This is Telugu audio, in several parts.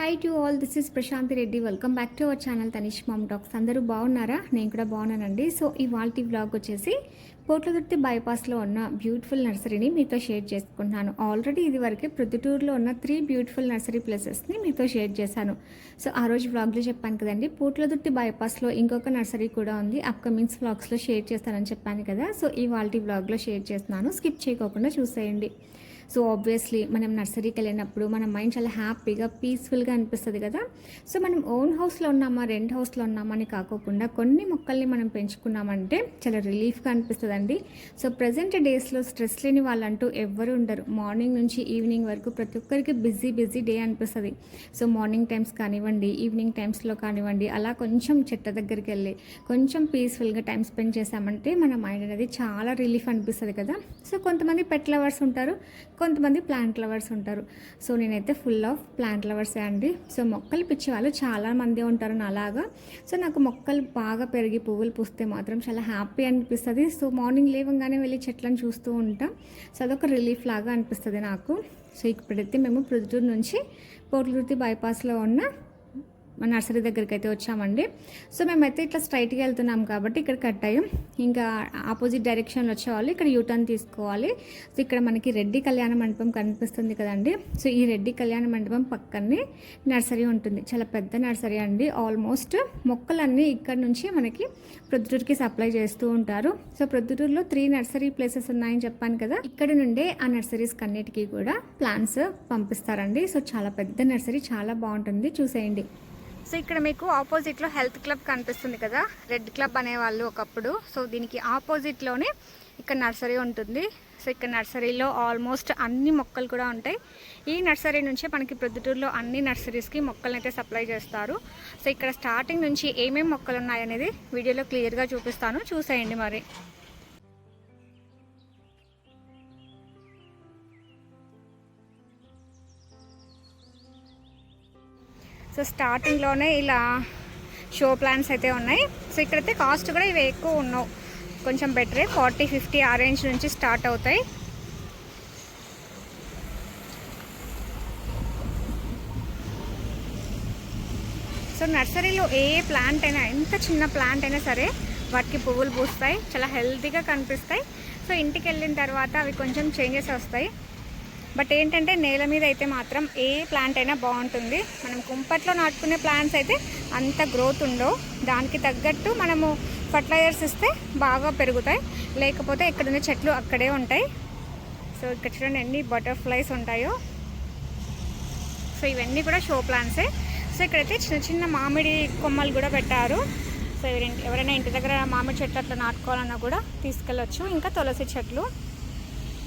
Hi to all this is Prashanti Reddy welcome back to our channel Tanish mom talks అందరూ బాగున్నారా? నేను కూడా బాగున్నానండి. సో ఈ వాల్టీ వ్లాగ్ వచ్చేసి పోట్లదుర్తి బైపాస్లో ఉన్న బ్యూటిఫుల్ నర్సరీని మీతో షేర్ చేసుకుంటున్నాను. ఆల్రెడీ ఇది వరకే ప్రొద్దుటూరులో ఉన్న త్రీ బ్యూటిఫుల్ నర్సరీ ప్లేసెస్ని మీతో షేర్ చేశాను. సో ఆ రోజు వ్లాగ్లో చెప్పాను కదండి పోట్లదుర్తి బైపాస్లో ఇంకొక నర్సరీ కూడా ఉంది. అప్కమింగ్స్ వ్లాగ్స్లో షేర్ చేస్తానని చెప్పాను కదా. సో ఈ వాల్టీ వ్లాగ్లో షేర్ చేస్తున్నాను. స్కిప్ చేయకోకుండా చూసేయండి. సో ఆబ్వియస్లీ మనం నర్సరీకి వెళ్ళినప్పుడు మన మైండ్ చాలా హ్యాపీగా పీస్ఫుల్గా అనిపిస్తుంది కదా. సో మనం ఓన్ హౌస్లో ఉన్నామా రెంట్ హౌస్లో ఉన్నామా అని కాకోకుండా కొన్ని మొక్కల్ని మనం పెంచుకున్నామంటే చాలా రిలీఫ్గా అనిపిస్తుందండి. సో ప్రజెంట్ డేస్లో స్ట్రెస్ లేని వాళ్ళంటూ ఎవ్వరు ఉండరు. మార్నింగ్ నుంచి ఈవినింగ్ వరకు ప్రతి ఒక్కరికి బిజీ బిజీ డే అనిపిస్తుంది. సో మార్నింగ్ టైమ్స్ కానివ్వండి ఈవినింగ్ టైమ్స్లో కానివ్వండి అలా కొంచెం చెట్ట దగ్గరికి వెళ్ళి కొంచెం పీస్ఫుల్గా టైం స్పెండ్ చేసామంటే మన మైండ్ అనేది చాలా రిలీఫ్ అనిపిస్తుంది కదా. సో కొంతమంది పెట్ లవర్స్ ఉంటారు. కొంతమంది ప్లాంట్ లవర్స్ ఉంటారు. సో నేనైతే ఫుల్ ఆఫ్ ప్లాంట్ లవర్సే అండి. సో మొక్కలు పిచ్చే వాళ్ళు చాలామంది ఉంటారు అలాగా సో నాకు మొక్కలు బాగా పెరిగి పువ్వులు పూస్తే మాత్రం చాలా హ్యాపీ అనిపిస్తుంది. సో మార్నింగ్ లేవగానే వెళ్ళి చెట్లను చూస్తూ ఉంటాం. సో అదొక రిలీఫ్ లాగా అనిపిస్తుంది నాకు. సో ఇప్పుడైతే మేము ప్రొద్దుటూరు నుంచి పోట్లూర్తి బైపాస్లో ఉన్న మన నర్సరీ దగ్గరికి అయితే వచ్చామండి. సో మేమైతే ఇట్లా స్ట్రైట్గా వెళ్తున్నాం కాబట్టి ఇక్కడ కట్ అయ్యాం. ఇంకా ఆపోజిట్ డైరెక్షన్లో వచ్చేవాళ్ళు ఇక్కడ యూటర్న్ తీసుకోవాలి. సో ఇక్కడ మనకి రెడ్డి కళ్యాణ మండపం కనిపిస్తుంది కదండి. సో ఈ రెడ్డి కళ్యాణ మండపం పక్కనే నర్సరీ ఉంటుంది. చాలా పెద్ద నర్సరీ అండి. ఆల్మోస్ట్ మొక్కలన్నీ ఇక్కడ నుంచి మనకి ప్రొద్దుటూరుకి సప్లై చేస్తూ ఉంటారు. సో ప్రొద్దుటూరులో త్రీ నర్సరీ ప్లేసెస్ ఉన్నాయని చెప్పాను కదా. ఇక్కడ నుండే ఆ నర్సరీస్ కన్నిటికీ కూడా ప్లాన్స్ పంపిస్తారండి. సో చాలా పెద్ద నర్సరీ చాలా బాగుంటుంది. చూసేయండి. సో ఇక్కడ మీకు ఆపోజిట్లో హెల్త్ క్లబ్ కనిపిస్తుంది కదా రెడ్ క్లబ్ అనేవాళ్ళు ఒకప్పుడు. సో దీనికి ఆపోజిట్లోనే ఇక్కడ నర్సరీ ఉంటుంది. సో ఇక్కడ నర్సరీలో ఆల్మోస్ట్ అన్ని మొక్కలు కూడా ఉంటాయి. ఈ నర్సరీ నుంచే మనకి ప్రొద్దుటూరులో అన్ని నర్సరీస్కి మొక్కలను అయితే సప్లై చేస్తారు. సో ఇక్కడ స్టార్టింగ్ నుంచి ఏమేమి మొక్కలు ఉన్నాయనేది వీడియోలో క్లియర్గా చూపిస్తాను. చూసేయండి మరి. సో స్టార్టింగ్లోనే ఇలా షో ప్లాన్స్ అయితే ఉన్నాయి. సో ఇక్కడైతే కాస్ట్ కూడా ఇవి ఎక్కువ ఉన్నావు. కొంచెం బెటరే ఫార్టీ ఫిఫ్టీ ఆ రేంజ్ నుంచి స్టార్ట్ అవుతాయి. సో నర్సరీలో ఏ ప్లాంట్ అయినా ఎంత చిన్న ప్లాంట్ అయినా సరే వాటికి పువ్వులు పూస్తాయి. చాలా హెల్తీగా కనిపిస్తాయి. సో ఇంటికి వెళ్ళిన తర్వాత అవి కొంచెం చేంజెస్ వస్తాయి. బట్ ఏంటంటే నేల మీద అయితే మాత్రం ఏ ప్లాంట్ అయినా బాగుంటుంది. మనం కుంపట్లో నాటుకునే ప్లాంట్స్ అయితే అంత గ్రోత్ ఉండవు. దానికి తగ్గట్టు మనము ఫర్టిలైజర్స్ ఇస్తే బాగా పెరుగుతాయి. లేకపోతే ఇక్కడున్న చెట్లు అక్కడే ఉంటాయి. సో ఇక్కడ చూడండి ఎన్ని బటర్ఫ్లైస్ ఉంటాయో. సో ఇవన్నీ కూడా షో ప్లాంట్సే సో ఇక్కడైతే చిన్న చిన్న మామిడి కొమ్మలు కూడా పెట్టారు. సో ఎవరైనా ఇంటి దగ్గర మామిడి చెట్లు అట్లా నాటుకోవాలన్నా కూడా తీసుకెళ్ళొచ్చు. ఇంకా తులసి చెట్లు.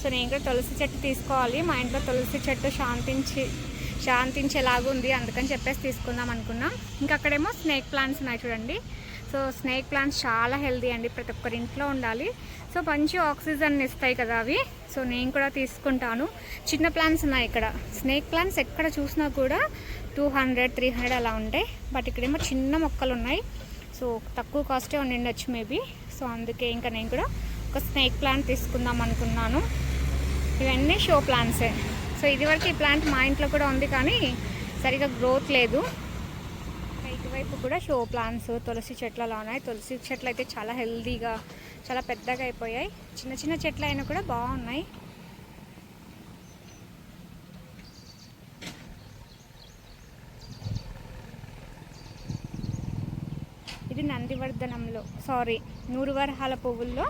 సో నేను కూడా తులసి చెట్టు తీసుకోవాలి. మా ఇంట్లో తులసి చెట్టు శాంతించి శాంతించేలాగా ఉంది. అందుకని చెప్పేసి తీసుకుందాం అనుకున్నాం. ఇంకా అక్కడేమో స్నేక్ ప్లాంట్స్ ఉన్నాయి చూడండి. సో స్నేక్ ప్లాంట్స్ చాలా హెల్దీ అండి. ప్రతి ఒక్కరి ఇంట్లో ఉండాలి. సో మంచి ఆక్సిజన్ ఇస్తాయి కదా అవి. సో నేను కూడా తీసుకుంటాను. చిన్న ప్లాంట్స్ ఉన్నాయి ఇక్కడ. స్నేక్ ప్లాంట్స్ ఎక్కడ చూసినా కూడా టూ హండ్రెడ్ త్రీ హండ్రెడ్ అలా ఉంటాయి. బట్ ఇక్కడేమో చిన్న మొక్కలు ఉన్నాయి. సో తక్కువ కాస్టే ఉండిండొచ్చు మేబీ. సో అందుకే ఇంకా నేను కూడా ఒక స్నేక్ ప్లాంట్ తీసుకుందాం అనుకున్నాను. ఇవన్నీ షో ప్లాంట్సే సో ఇదివరకు ఈ ప్లాంట్ మా ఇంట్లో కూడా ఉంది కానీ సరిగా గ్రోత్ లేదు. ఇటువైపు కూడా షో ప్లాంట్స్ తులసి చెట్లు అలా ఉన్నాయి. తులసి చెట్లు అయితే చాలా హెల్దీగా చాలా పెద్దగా అయిపోయాయి. చిన్న చిన్న చెట్లు అయినా కూడా బాగున్నాయి. ఇది నందివర్ధనంలో సారీ నూరు వరహాల పువ్వుల్లో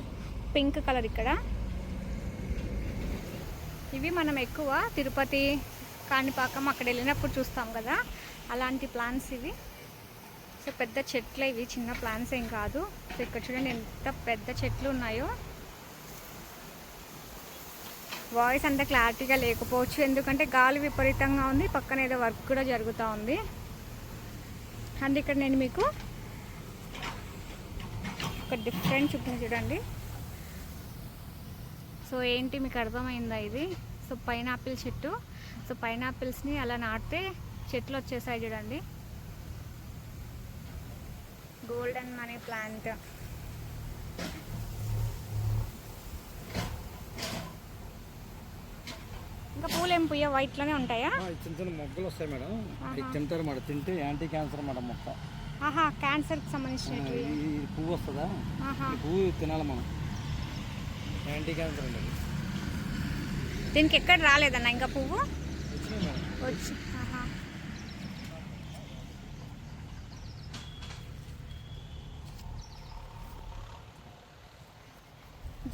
పింక్ కలర్ ఇక్కడ. ఇవి మనం ఎక్కువ తిరుపతి కాణిపాకం అక్కడ వెళ్ళినప్పుడు చూస్తాం కదా. అలాంటి ప్లాంట్స్ ఇవి. సో పెద్ద చెట్లు ఇవి. చిన్న ప్లాంట్స్ ఏం కాదు. సో ఇక్కడ చూడండి ఎంత పెద్ద చెట్లు ఉన్నాయో. వాయిస్ అంత క్లారిటీగా లేకపోవచ్చు. ఎందుకంటే గాలి విపరీతంగా ఉంది. పక్కన ఏదో వర్క్ కూడా జరుగుతూ ఉంది. అండ్ ఇక్కడ నేను మీకు ఒక డిఫరెంట్ చూపించి చూడండి. సో ఏంటి మీకు అర్థమైందా ఇది? సో పైనాపిల్ చెట్టు. సో పైనాపిల్స్ని అలా నాటితే చెట్లు వచ్చేసాయి చూడండి. గోల్డెన్ మనీ ప్లాంట్ ఇంకా పూలు ఏం పుయ్య వైట్లోనే ఉంటాయా? చిన్న చిన్న మొగ్గలు వస్తాయి మేడం. తింటారు మేడం. తింటే యాంటీ క్యాన్సర్ మేడం మొక్క ఆహా క్యాన్సర్కి ఈ పువ్వు వస్తుందా? పువ్వు తినాలి మనం యాంటీ క్యాన్సర్ అండి అది దీనికి ఎక్కడ రాలేదన్న ఇంకా పువ్వు? వచ్చి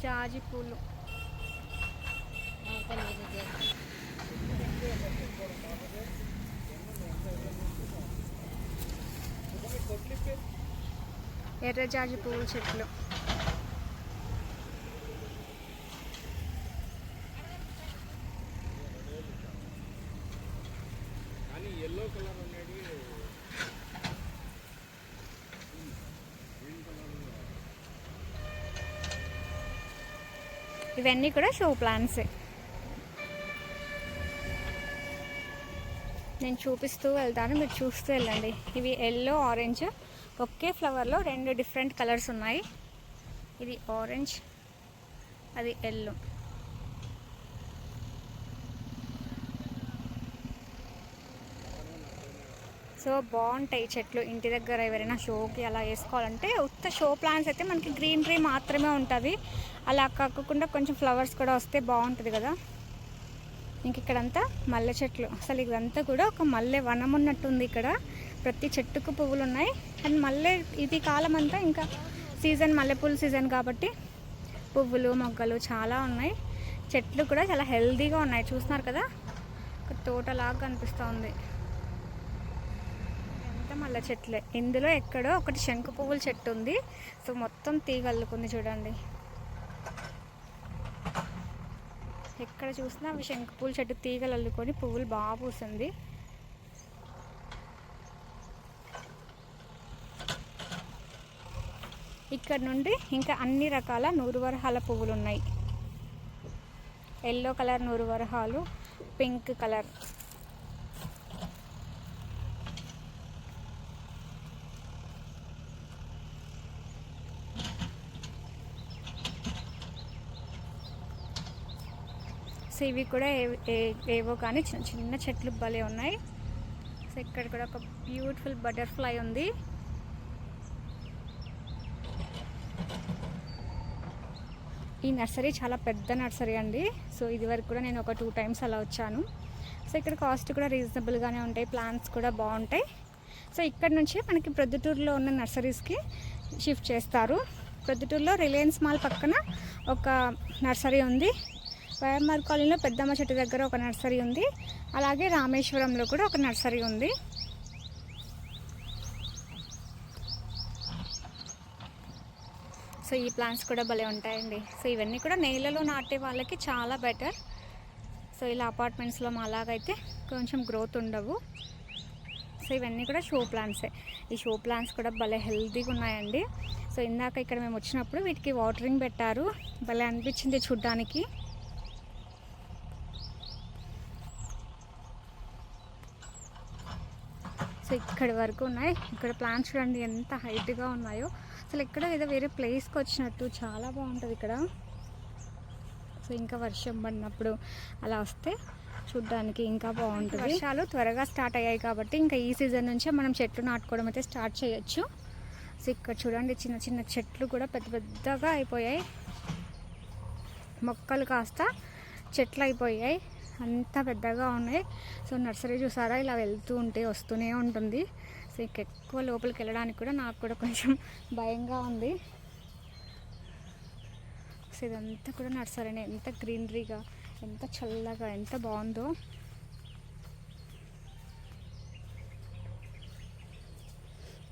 జాజి పూలు. ఎర్ర జాజి పువ్వుల చెట్లు. ఇవన్నీ కూడా షో ప్లాంట్సే నేను చూపిస్తూ వెళ్తాను మీరు చూస్తూ వెళ్ళండి. ఇవి ఎల్లో ఆరెంజ్ ఒకే ఫ్లవర్లో రెండు డిఫరెంట్ కలర్స్ ఉన్నాయి. ఇది ఆరెంజ్ అది ఎల్లో సో బాగుంటాయి చెట్లు. ఇంటి దగ్గర ఎవరైనా షోకి అలా వేసుకోవాలంటే ఉత్త షో ప్లాంట్స్ అయితే మనకి గ్రీనరీ మాత్రమే ఉంటుంది. అలా కాకుండా కొంచెం ఫ్లవర్స్ కూడా వస్తే బాగుంటుంది కదా. ఇంక ఇక్కడంతా మల్లె చెట్లు. అసలు ఇదంతా కూడా ఒక మల్లె వనం ఉన్నట్టుంది ఇక్కడ. ప్రతి చెట్టుకు పువ్వులు ఉన్నాయి. అండ్ మల్లె ఇది కాలం అంతా ఇంకా సీజన్ మల్లెపూల సీజన్ కాబట్టి పువ్వులు మొగ్గలు చాలా ఉన్నాయి. చెట్లు కూడా చాలా హెల్తీగా ఉన్నాయి. చూస్తున్నారు కదా? ఒక తోటలాగా కనిపిస్తూ ఉంది. మల్ల చెట్లే. ఇందులో ఎక్కడో ఒకటి శంకు పువ్వుల చెట్టు ఉంది. సో మొత్తం తీగ అల్లుకుంది చూడండి. ఎక్కడ చూసినా అవి శంకు పూల చెట్టు తీగలు అల్లుకొని పువ్వులు బాగా పూసింది. ఇక్కడ నుండి ఇంకా అన్ని రకాల నూరు వరహాల పువ్వులు ఉన్నాయి. ఎల్లో కలర్ నూరు వరహాలు పింక్ కలర్. సో ఇవి కూడా ఏ- ఏవో కానీ చిన్న చిన్న చెట్లు భలే ఉన్నాయి. సో ఇక్కడ కూడా ఒక బ్యూటిఫుల్ బటర్ఫ్లై ఉంది. ఈ నర్సరీ చాలా పెద్ద నర్సరీ అండి. సో ఇది వరకు కూడా నేను ఒక టూ టైమ్స్ అలా వచ్చాను. సో ఇక్కడ కాస్ట్ కూడా రీజనబుల్గానే ఉంటాయి. ప్లాన్స్ కూడా బాగుంటాయి. సో ఇక్కడ నుంచి మనకి ప్రొద్దుటూరులో ఉన్న నర్సరీస్కి షిఫ్ట్ చేస్తారు. ప్రొద్దుటూరులో రిలయన్స్ మాల్ పక్కన ఒక నర్సరీ ఉంది. వైఎంఆర్ కాలనీలో పెద్దమ్మ చెట్టు దగ్గర ఒక నర్సరీ ఉంది. అలాగే రామేశ్వరంలో కూడా ఒక నర్సరీ ఉంది. సో ఈ ప్లాంట్స్ కూడా భలే ఉంటాయండి. సో ఇవన్నీ కూడా నేలలో నాటే వాళ్ళకి చాలా బెటర్. సో ఇలా అపార్ట్మెంట్స్లో అలాగైతే కొంచెం గ్రోత్ ఉండవు. సో ఇవన్నీ కూడా షో ప్లాంట్సే ఈ షో ప్లాంట్స్ కూడా భలే హెల్తీగా ఉన్నాయండి. సో ఇందాక ఇక్కడ మేము వచ్చినప్పుడు వీటికి వాటరింగ్ పెట్టారు. భలే అనిపించింది చూడ్డానికి సో ఇక్కడ వరకు ఉన్నాయి. ఇక్కడ ప్లాంట్స్ చూడండి ఎంత హైట్గా ఉన్నాయో. అసలు ఇక్కడ ఏదో వేరే ప్లేస్కి వచ్చినట్టు చాలా బాగుంటుంది ఇక్కడ. సో ఇంకా వర్షం పడినప్పుడు అలా వస్తే చూడ్డానికి ఇంకా బాగుంటుంది. వర్షాలు త్వరగా స్టార్ట్ అయ్యాయి కాబట్టి ఇంకా ఈ సీజన్ నుంచే మనం చెట్లు నాటుకోవడం అయితే స్టార్ట్ చేయొచ్చు. సో ఇక్కడ చూడండి చిన్న చిన్న చెట్లు కూడా పెద్ద పెద్దగా అయిపోయాయి. మొక్కలు కాస్త చెట్లు అయిపోయాయి. అంత పెద్దగా ఉన్నాయి. సో నర్సరీ చూసారా? ఇలా వెళ్తూ ఉంటే వస్తూనే ఉంటుంది. సో ఇంక ఎక్కువ లోపలికి వెళ్ళడానికి కూడా నాకు కూడా కొంచెం భయంగా ఉంది. సో ఇదంతా కూడా నర్సరీనే. ఎంత గ్రీనరీగా ఎంత చల్లగా ఎంత బాగుందో.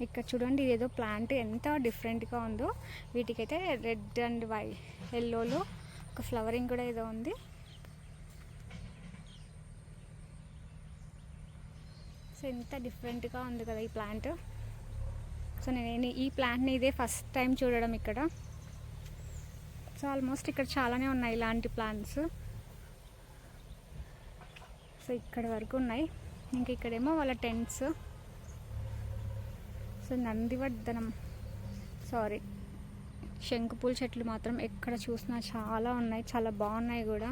ఇక్కడ చూడండి ఇదేదో ప్లాంట్ ఎంత డిఫరెంట్గా ఉందో. వీటికైతే రెడ్ అండ్ వై ఎల్లోలో ఒక ఫ్లవరింగ్ కూడా ఏదో ఉంది. ఎంత డిఫరెంట్గా ఉంది కదా ఈ ప్లాంట్. సో నేను ఈ ప్లాంట్ని ఇదే ఫస్ట్ టైం చూడడం ఇక్కడ. సో ఆల్మోస్ట్ ఇక్కడ చాలానే ఉన్నాయి ఇలాంటి ప్లాంట్స్. సో ఇక్కడ వరకు ఉన్నాయి. ఇంక ఇక్కడేమో వాళ్ళ టెంట్స్. సో నందివర్ధనం. సారీ శంకుపూల చెట్లు మాత్రం ఎక్కడ చూసినా చాలా ఉన్నాయి చాలా బాగున్నాయి కూడా.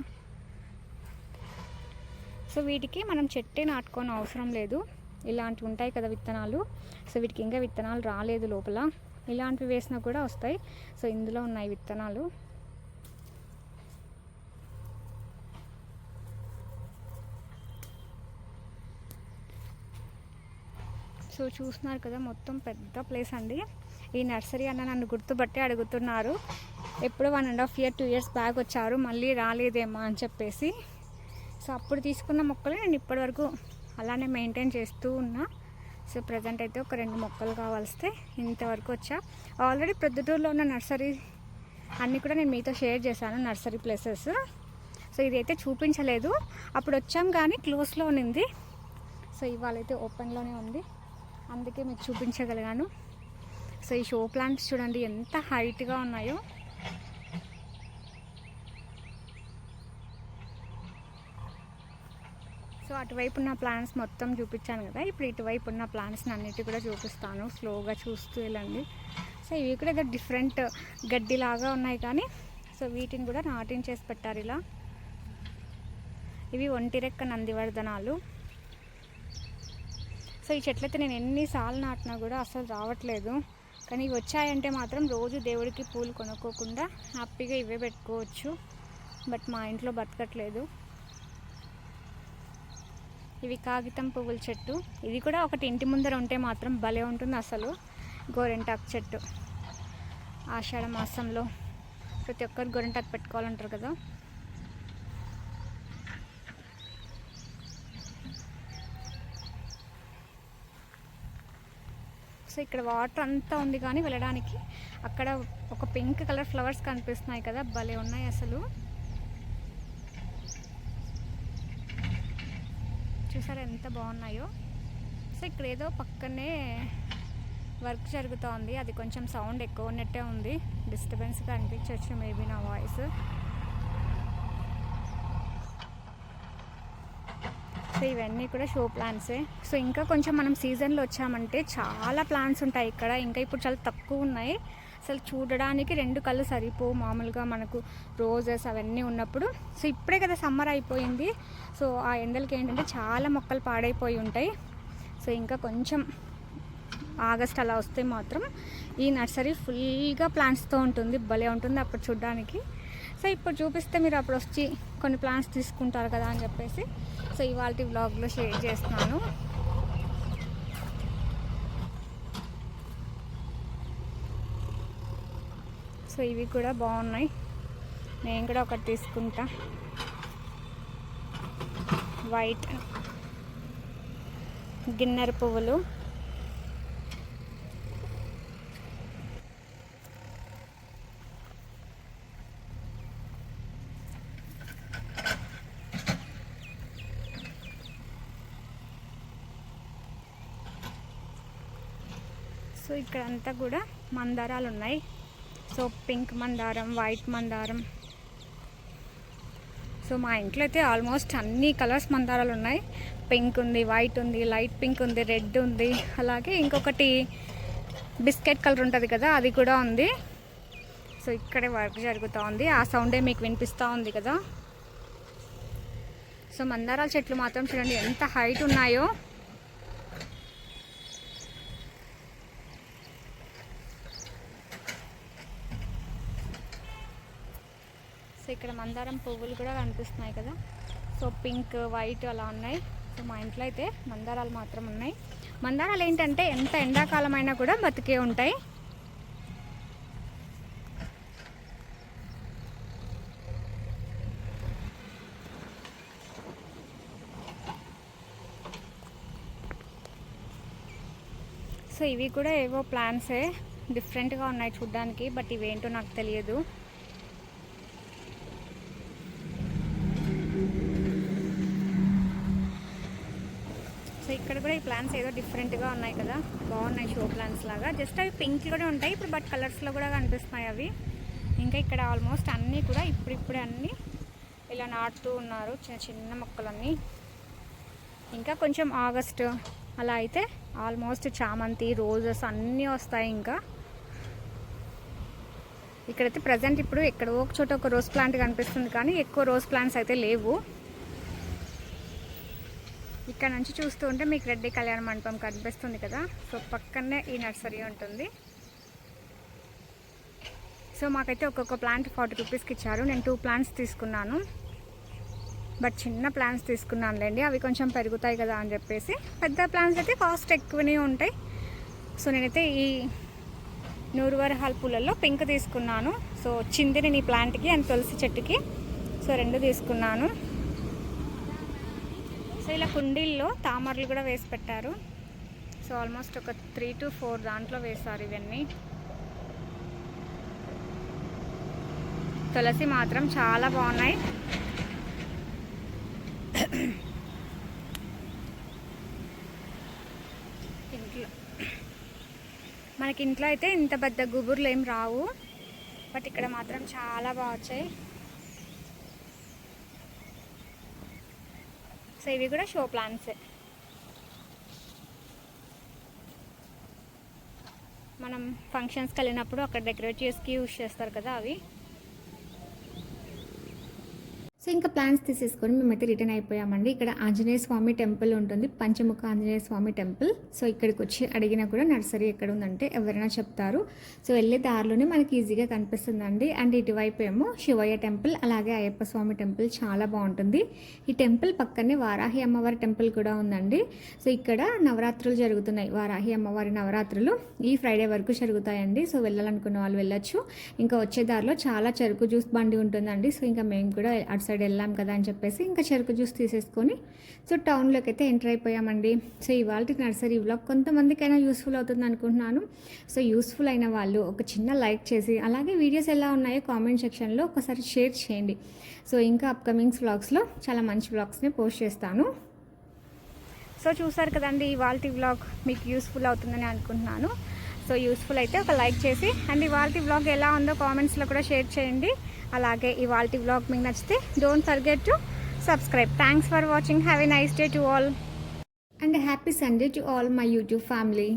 సో వీటికి మనం చెట్టే నాటుకోని అవసరం లేదు. ఇలాంటివి ఉంటాయి కదా విత్తనాలు. సో వీటికి ఇంకా విత్తనాలు రాలేదు లోపల. ఇలాంటివి వేసినా కూడా వస్తాయి. సో ఇందులో ఉన్నాయి విత్తనాలు. సో చూస్తున్నారు కదా మొత్తం పెద్ద ప్లేస్ అండి. ఈ నర్సరీ అన్న నన్ను గుర్తుపట్టి అడుగుతున్నారు. ఎప్పుడో one and half year two years back వచ్చారు. మళ్ళీ రాలేదేమో అని చెప్పేసి. సో అప్పుడు తీసుకున్న మొక్కలే నేను ఇప్పటివరకు అలానే మెయింటైన్ చేస్తూ ఉన్నా. సో ప్రజెంట్ అయితే ఒక రెండు మొక్కలు కావాల్స్తే ఇంతవరకు వచ్చా. ఆల్రెడీ ప్రొద్దుటూరులో ఉన్న నర్సరీ అన్నీ కూడా నేను మీతో షేర్ చేశాను నర్సరీ ప్లేసెస్. సో ఇదైతే చూపించలేదు. అప్పుడు వచ్చాం కానీ క్లోజ్లో ఉంది సో ఇవాళ అయితే ఓపెన్లోనే ఉంది. అందుకే మీకు చూపించగలిగాను. సో ఈ షో ప్లాంట్స్ చూడండి ఎంత హైట్గా ఉన్నాయో. సో అటువైపు ఉన్న ప్లాన్స్ మొత్తం చూపించాను కదా. ఇప్పుడు ఇటువైపు ఉన్న ప్లాన్స్ని అన్నిటి కూడా చూపిస్తాను. స్లోగా చూస్తూ వెళ్ళండి. సో ఇవి కూడా ఏదో డిఫరెంట్ గడ్డిలాగా ఉన్నాయి కానీ సో వీటిని కూడా నాటించేసి పెట్టారు ఇలా. ఇవి ఒంటిరెక్క నందివర్ధనాలు. సో ఈ చెట్లయితే నేను ఎన్నిసార్లు నాటినా కూడా అసలు రావట్లేదు. కానీ ఇవి వచ్చాయంటే మాత్రం రోజు దేవుడికి పూలు కొనుక్కోకుండా హ్యాపీగా ఇవే పెట్టుకోవచ్చు. బట్ మా ఇంట్లో బతకట్లేదు. ఇవి కాగితం పువ్వుల చెట్టు. ఇది కూడా ఒకటి ఇంటి ముందర ఉంటే మాత్రం భలే ఉంటుంది అసలు గోరెంటాకు చెట్టు. ఆషాఢ మాసంలో ప్రతి ఒక్కరు గోరెంటాకు పెట్టుకోవాలంటారు కదా. సో ఇక్కడ వాటర్ అంతా ఉంది కానీ వెళ్ళడానికి. అక్కడ ఒక పింక్ కలర్ ఫ్లవర్స్ కనిపిస్తున్నాయి కదా భలే ఉన్నాయి అసలు. చూసారా ఎంత బాగున్నాయో? సో ఇక్కడ ఏదో పక్కనే వర్క్ జరుగుతోంది. అది కొంచెం సౌండ్ ఎక్కువ ఉన్నట్టే ఉంది. డిస్టర్బెన్స్గా అనిపించవచ్చు మేబీ నా వాయిస్. సో ఇవన్నీ కూడా షో ప్లాంట్సే సో ఇంకా కొంచెం మనం సీజన్లో వచ్చామంటే చాలా ప్లాంట్స్ ఉంటాయి ఇక్కడ. ఇంకా ఇప్పుడు చాలా తక్కువ ఉన్నాయి. అసలు చూడడానికి రెండు కళ్ళు సరిపో మామూలుగా మనకు రోజెస్ అవన్నీ ఉన్నప్పుడు. సో ఇప్పుడే కదా సమ్మర్ అయిపోయింది. సో ఆ ఎండలకి ఏంటంటే చాలా మొక్కలు పాడైపోయి ఉంటాయి. సో ఇంకా కొంచెం ఆగస్ట్ అలా వస్తే మాత్రం ఈ నర్సరీ ఫుల్గా ప్లాంట్స్తో ఉంటుంది. భలే ఉంటుంది అప్పుడు చూడడానికి. సో ఇప్పుడు చూపిస్తే మీరు అప్పుడు వచ్చి కొన్ని ప్లాంట్స్ తీసుకుంటారు కదా అని చెప్పేసి. సో ఇవాళ వ్లాగ్లో షేర్ చేస్తున్నాను. సో ఇవి కూడా బాగున్నాయి. నేను కూడా ఒకటి తీసుకుంటా. వైట్ గిన్నెర పువ్వులు. సో ఇక్కడ అంతా కూడా మందారాలు ఉన్నాయి. సో పింక్ మందారం వైట్ మందారం. సో మా ఇంట్లో అయితే ఆల్మోస్ట్ అన్ని కలర్స్ మందారాలు ఉన్నాయి. పింక్ ఉంది వైట్ ఉంది లైట్ పింక్ ఉంది రెడ్ ఉంది. అలాగే ఇంకొకటి బిస్కెట్ కలర్ ఉంటుంది కదా అది కూడా ఉంది. సో ఇక్కడే వర్క్ జరుగుతూ ఉంది. ఆ సౌండే మీకు వినిపిస్తూ ఉంది కదా. సో మందారాల చెట్లు మాత్రం చూడండి ఎంత హైట్ ఉన్నాయో. ఇక్కడ మందారం పువ్వులు కూడా కనిపిస్తున్నాయి కదా. సో పింక్ వైట్ అలా ఉన్నాయి. సో మా ఇంట్లో అయితే మందారాలు మాత్రం ఉన్నాయి. మందారాలు ఏంటంటే ఎంత ఎండాకాలం అయినా కూడా బతికే ఉంటాయి. సో ఇవి కూడా ఏవో ప్లాన్సే డిఫరెంట్గా ఉన్నాయి చూడ్డానికి బట్ ఇవేంటో నాకు తెలియదు. కూడా ఈ ప్లాన్స్ ఏదో డిఫరెంట్గా ఉన్నాయి కదా. బాగున్నాయి షో ప్లాంట్స్ లాగా. జస్ట్ అవి పింక్ కూడా ఉంటాయి. ఇప్పుడు బట్ కలర్స్లో కూడా కనిపిస్తున్నాయి అవి. ఇంకా ఇక్కడ ఆల్మోస్ట్ అన్నీ కూడా ఇప్పుడిప్పుడే అన్నీ ఇలా నాటుతూ ఉన్నారు. చిన్న చిన్న మొక్కలన్నీ. ఇంకా కొంచెం ఆగస్ట్ అలా అయితే ఆల్మోస్ట్ చామంతి రోజెస్ అన్నీ వస్తాయి ఇంకా. ఇక్కడైతే ప్రజెంట్ ఇప్పుడు ఎక్కడో ఒక చోట ఒక రోజ్ ప్లాంట్ కనిపిస్తుంది కానీ ఎక్కువ రోజ్ ప్లాంట్స్ అయితే లేవు. ఇక్కడ నుంచి చూస్తూ ఉంటే మీకు రెడ్డి కళ్యాణ మండపం కనిపిస్తుంది కదా. సో పక్కనే ఈ నర్సరీ ఉంటుంది. సో మాకైతే ఒక్కొక్క ప్లాంట్ ఫార్టీ రూపీస్కి ఇచ్చారు. నేను టూ ప్లాంట్స్ తీసుకున్నాను. బట్ చిన్న ప్లాంట్స్ తీసుకున్నానులేండి. అవి కొంచెం పెరుగుతాయి కదా అని చెప్పేసి. పెద్ద ప్లాంట్స్ అయితే కాస్ట్ ఎక్కువనే ఉంటాయి. సో నేనైతే ఈ నూరువరహాల్ పూలలో పింక్ తీసుకున్నాను. సో చిందిని ఈ ప్లాంట్కి అండ్ తులసి చెట్టుకి. సో రెండు తీసుకున్నాను. సో ఇలా కుండీల్లో తామరలు కూడా వేసి పెట్టారు. సో ఆల్మోస్ట్ ఒక త్రీ టు ఫోర్ దాంట్లో వేశారు ఇవన్నీ. తులసి మాత్రం చాలా బాగున్నాయి. ఇంట్లో మనకి ఇంట్లో అయితే ఇంత పెద్ద గుబుర్లు ఏం రావు. బట్ ఇక్కడ మాత్రం చాలా బాగా వచ్చాయి. సో ఇవి కూడా షో ప్లాంట్సే. మనం ఫంక్షన్స్కి వెళ్ళినప్పుడు అక్కడ డెకరేట్ చేసి యూస్ చేస్తారు కదా అవి. సో ఇంకా ప్లాన్స్ తీసేసుకొని మేమైతే రిటర్న్ అయిపోయామండి. ఇక్కడ ఆంజనేయ స్వామి టెంపుల్ ఉంటుంది. పంచముఖ ఆంజనేయ స్వామి టెంపుల్. సో ఇక్కడికి వచ్చి అడిగినా కూడా నర్సరీ ఎక్కడ ఉందంటే ఎవరైనా చెప్తారు. సో వెళ్ళే దారిలోనే మనకి ఈజీగా కనిపిస్తుందండి. అండ్ ఇటువైపు ఏమో శివయ్య టెంపుల్ అలాగే అయ్యప్ప స్వామి టెంపుల్ చాలా బాగుంటుంది. ఈ టెంపుల్ పక్కనే వారాహి అమ్మవారి టెంపుల్ కూడా ఉందండి. సో ఇక్కడ నవరాత్రులు జరుగుతున్నాయి. వారాహి అమ్మవారి నవరాత్రులు ఈ ఫ్రైడే వరకు జరుగుతాయండి. సో వెళ్ళాలనుకున్న వాళ్ళు వెళ్ళొచ్చు. ఇంకా వచ్చే దారిలో చాలా చెరుకు జ్యూస్ బండి ఉంటుందండి. సో ఇంకా మేము కూడా అటు సైడ్ వెళ్ళాం కదా అని చెప్పేసి ఇంకా చెరుకు జ్యూస్ తీసేసుకొని సో టౌన్లోకి అయితే ఎంటర్ అయిపోయామండి. సో ఇవాళ నర్సరీ వ్లాగ్ కొంతమందికైనా యూస్ఫుల్ అవుతుంది అనుకుంటున్నాను. సో యూస్ఫుల్ అయిన వాళ్ళు ఒక చిన్న లైక్ చేసి అలాగే వీడియోస్ ఎలా ఉన్నాయో కామెంట్ సెక్షన్లో ఒకసారి షేర్ చేయండి. సో ఇంకా అప్కమింగ్స్ వ్లాగ్స్లో చాలా మంచి వ్లాగ్స్ని పోస్ట్ చేస్తాను. సో చూసారు కదండి ఇవాళ వ్లాగ్ మీకు యూస్ఫుల్ అవుతుందని అనుకుంటున్నాను. సో యూస్ఫుల్ అయితే ఒక లైక్ చేసి అండ్ ఇవాళ వ్లాగ్ ఎలా ఉందో కామెంట్స్లో కూడా షేర్ చేయండి. అలాగే ఇవాళ వ్లాగ్ మీకు నచ్చితే don't forget to subscribe thanks for watching have a nice day to all and happy Sunday to all my YouTube family